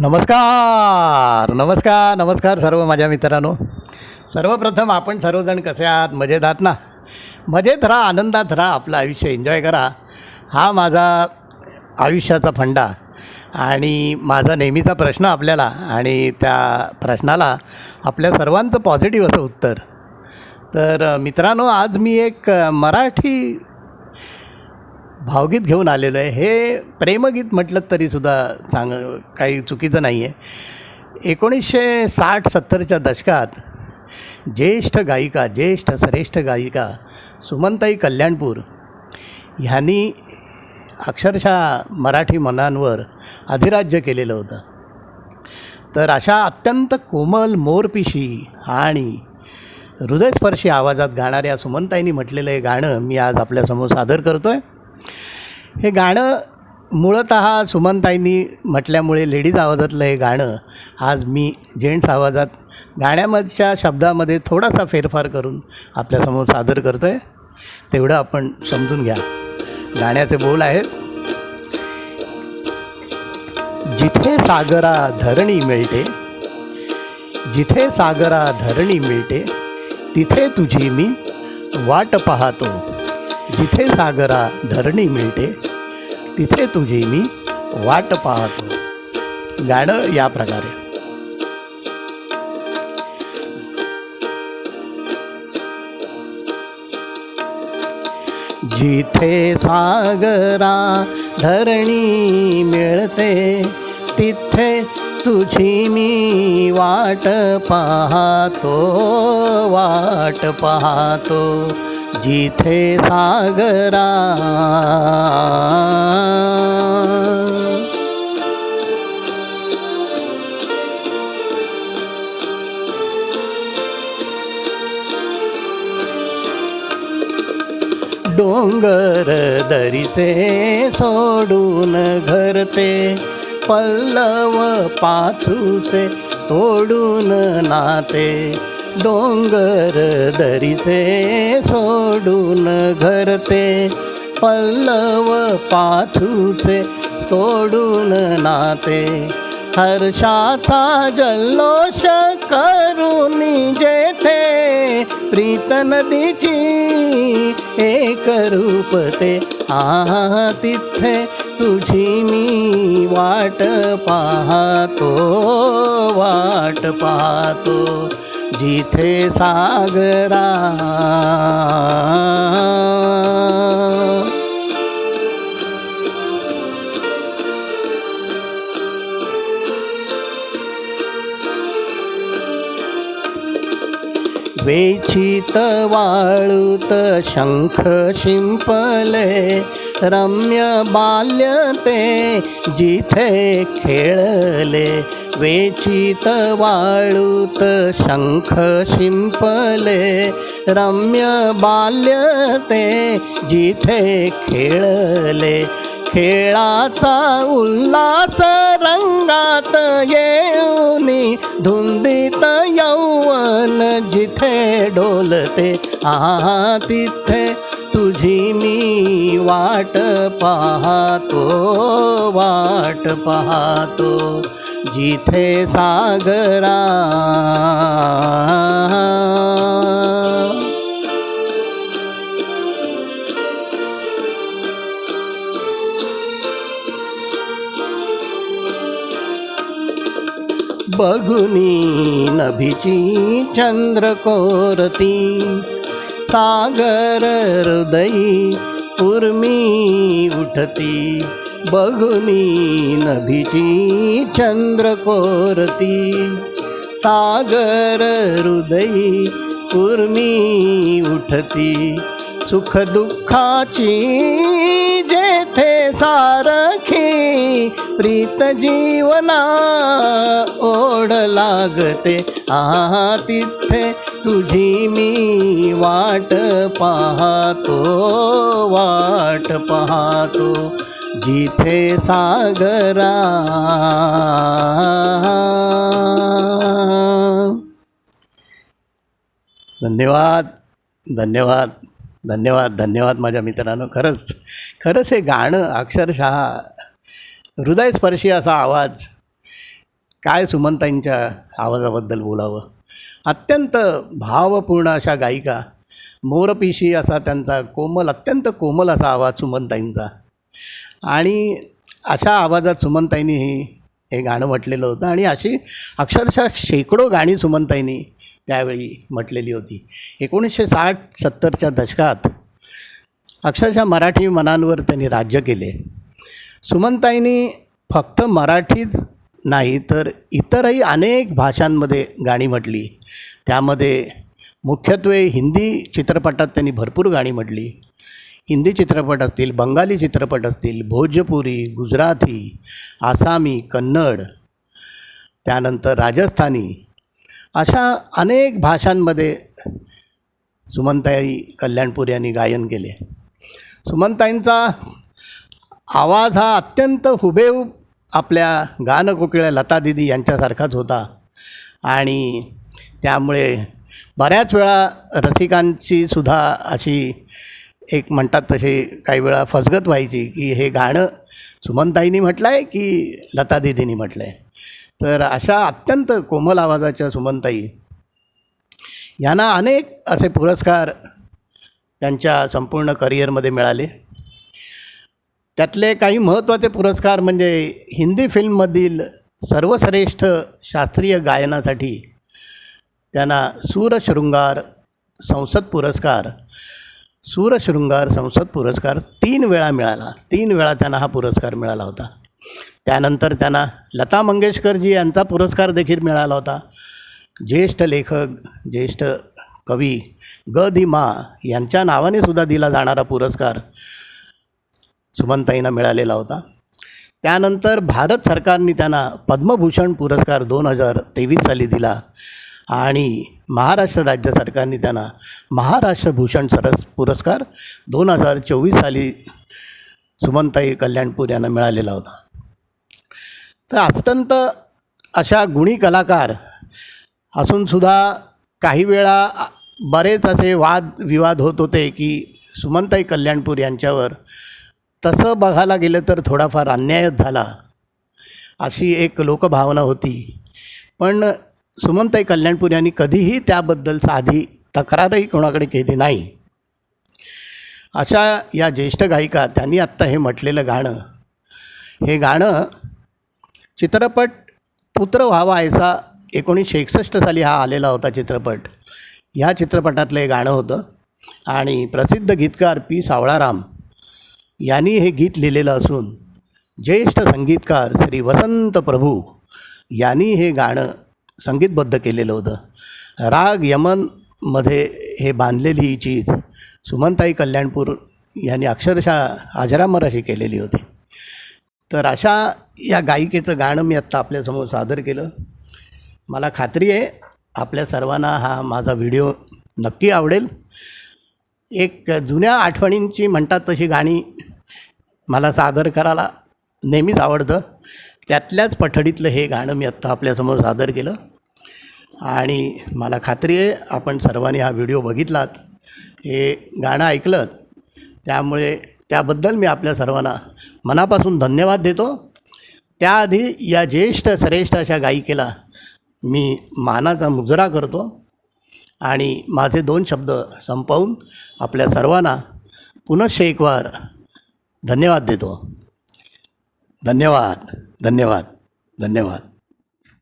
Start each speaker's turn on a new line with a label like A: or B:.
A: नमस्कार नमस्कार नमस्कार सर्व माझ्या मित्रांनो. सर्वप्रथम आपण सर्वजण कसे आहात? मजेत आहात ना? मजेत राहा आनंदात राहा आपलं आयुष्य एन्जॉय करा. हा माझा आयुष्याचा फंडा आणि माझा नेहमीचा प्रश्न आपल्याला आणि त्या प्रश्नाला आपल्या सर्वांचं पॉझिटिव्ह असं उत्तर. तर मित्रांनो आज मी एक मराठी भावगीत घेऊन आलेलो आहे. हे प्रेमगीत म्हटलं तरीसुद्धा चांग काही चुकीचं नाही आहे. एकोणीसशे साठ सत्तरच्या दशकात ज्येष्ठ गायिका ज्येष्ठ श्रेष्ठ गायिका सुमनताई कल्याणपूर ह्यांनी अक्षरशः मराठी मनांवर अधिराज्य केलेलं होतं. तर अशा अत्यंत कोमल मोरपिशी आणि हृदयस्पर्शी आवाजात गाणाऱ्या सुमनताईंनी म्हटलेलं हे गाणं मी आज आपल्यासमोर सादर करतो आहे हे गाणं मुळत सुमनताईंनी म्हटल्यामुळे लेडीज आवाजातलं हे गाणं आज मी जेंट्स आवाजात गाण्यामधच्या शब्दामध्ये थोडासा फेरफार करून आपल्यासमोर सादर करतो आहे तेवढं आपण समजून घ्या. गाण्याचे बोल आहेत. जिथे सागरा धरणी मिळते जिथे सागरा धरणी मिळते तिथे तुझी मी वाट पाहतो. जिथे सागरा धरणी मिळते तिथे तुझी मी वाट पाहतो. गाणं या प्रकारे. जिथे सागरा धरणी मिळते तिथे तुझी मी वाट पाहतो वाट पाहतो. जिथे सागरा डोंगर दरीचे सोडून घरते पल्लव पाचूचे तोडून नाते डोंगर दरीचे सोडून घरते पल्लव पाछूचे सोडून नाते. हर्षाचा जल्लोष करून जेथे प्रीत नदीची एक रूपते आ तिथे तुझी मी वाट पाहतो वाट पाहतो. जिथे सागरा वेचित वाळूत शंख शिंपले रम्य बाल्य ते जिथे खेळले. वेचित वाळूत शंख शिंपले रम्य बाल्य ते जिथे खेळले. खेळाचा उल्हास रंगात येऊनी धुंदीत यौवन जिथे डोलते आ तिथे तुझी मी वाट पाहतो वाट पाहतो. जिथे सागरा बघुनी नभीची चंद्रकोरती. सागर हृदयी उर्मी उठती. बघुनी नभीची चंद्रकोरती. सागर हृदयी उर्मी उठती. सुख दुःखाची जेथे सारखी प्रीत जीवना लागते. आ तिथे तुझी मी वाट पाहतो वाट पाहतो. जिथे सागरा. धन्यवाद धन्यवाद धन्यवाद धन्यवाद माझ्या मित्रांनो. खरंच खरंच हे गाणं अक्षरशः हृदयस्पर्शी असा आवाज. काय सुमनताईंच्या आवाजाबद्दल बोलावं? अत्यंत भावपूर्ण अशा गायिका. मोरपिशी असा त्यांचा कोमल अत्यंत कोमल असा आवाज सुमनताईंचा आणि अशा आवाजात सुमनताईंनी हे गाणं म्हटलेलं होतं आणि अशी अक्षरशः शेकडो गाणी सुमनताईंनी त्यावेळी म्हटलेली होती. एकोणीसशे साठ सत्तरच्या दशकात अक्षरशः मराठी मनांवर त्यांनी राज्य केले. सुमनताईंनी फक्त मराठीच नाही तर इतरही अनेक भाषांमध्ये गाणी म्हटली. त्यामध्ये मुख्यत्वे हिंदी चित्रपटात त्यांनी भरपूर गाणी म्हटली. हिंदी चित्रपट असतील बंगाली चित्रपट असतील भोजपुरी गुजराती आसामी कन्नड त्यानंतर राजस्थानी अशा अनेक भाषांमध्ये सुमनताई कल्याणपूर यांनी गायन केले. सुमनताईंचा आवाज हा अत्यंत हुबेहूब आपल्या गानकोकिळ्या लता दिदी यांच्यासारखाच होता. आणि त्यामुळे बऱ्याच वेळा रसिकांची सुद्धा अशी एक म्हणतात तसे काही वेळा फसगत व्हायची की हे गाणं सुमनताईंनी म्हटलं आहे की लता दिदींनी म्हटलं आहे तर अशा अत्यंत कोमल आवाजाच्या सुमनताई यांना अनेक असे पुरस्कार त्यांच्या संपूर्ण करिअरमध्ये मिळाले. त्यातले काही महत्त्वाचे पुरस्कार म्हणजे हिंदी फिल्ममधील सर्वश्रेष्ठ शास्त्रीय गायनासाठी त्यांना सूरशृंगार संसद पुरस्कार सूरशृंगार संसद पुरस्कार तीन वेळा मिळाला. तीन वेळा त्यांना हा पुरस्कार मिळाला होता. त्यानंतर त्यांना लता मंगेशकरजी यांचा पुरस्कार देखील मिळाला होता. ज्येष्ठ लेखक ज्येष्ठ कवी ग दि मा यांच्या नावाने सुद्धा दिला जाणारा पुरस्कार सुमनताईंना मिळालेला होता. त्यानंतर भारत सरकारने त्यांना पद्मभूषण पुरस्कार दोन हजार तेवीस साली दिला आणि महाराष्ट्र राज्य सरकारने त्यांना महाराष्ट्र भूषण सरस पुरस्कार दोन हजार चोवीस साली सुमनताई कल्याणपूर यांना मिळालेला होता. तर अत्यंत अशा गुणी कलाकार असूनसुद्धा काही वेळा बरेच असे वाद विवाद होत होते की सुमनताई कल्याणपूर यांच्यावर तसं बघायला गेलं तर थोडाफार अन्यायच झाला. अशी एक लोकभावना होती. पण सुमनताई कल्याणपूर यांनी कधीही त्याबद्दल साधी तक्रारही कोणाकडे केली नाही. अशा या ज्येष्ठ गायिका त्यांनी आत्ता हे म्हटलेलं गाणं. हे गाणं चित्रपट पुत्र व्हावा ऐसा एकोणीसशे एकसष्ट साली हा आलेला होता चित्रपट. ह्या चित्रपटातलं हे गाणं होतं. आणि प्रसिद्ध गीतकार पी सावळाराम यांनी हे गीत लिहिलेलं असून ज्येष्ठ संगीतकार श्री वसंत प्रभू यांनी हे गाणं संगीतबद्ध केलेलं होतं. राग यमनमध्ये हे बांधलेली ही चीज सुमनताई कल्याणपूर यांनी अक्षरशः आजरामराशी अशी केलेली होती. तर अशा या गायिकेचं गाणं मी आत्ता आपल्यासमोर सादर केलं. मला खात्री आहे आपल्या सर्वांना हा माझा व्हिडिओ नक्की आवडेल. एक जुन्या आठवणींची म्हणतात तशी गाणी मला सादर करायला नेहमीच आवडतं. त्यातल्याच पठडीतलं हे गाणं मी आत्ता आपल्यासमोर सादर केलं. आणि मला खात्री आहे आपण सर्वांनी हा व्हिडिओ बघितलात. हे गाणं ऐकलं त्यामुळे त्याबद्दल मी आपल्या सर्वांना मनापासून धन्यवाद देतो. त्याआधी या ज्येष्ठ श्रेष्ठ अशा गायिकेला मी मानाचा मुजरा करतो. आणि माझे दोन शब्द संपवून आपल्या सर्वांना पुनश्च एक वार धन्यवाद देतो. धन्यवाद धन्यवाद धन्यवाद.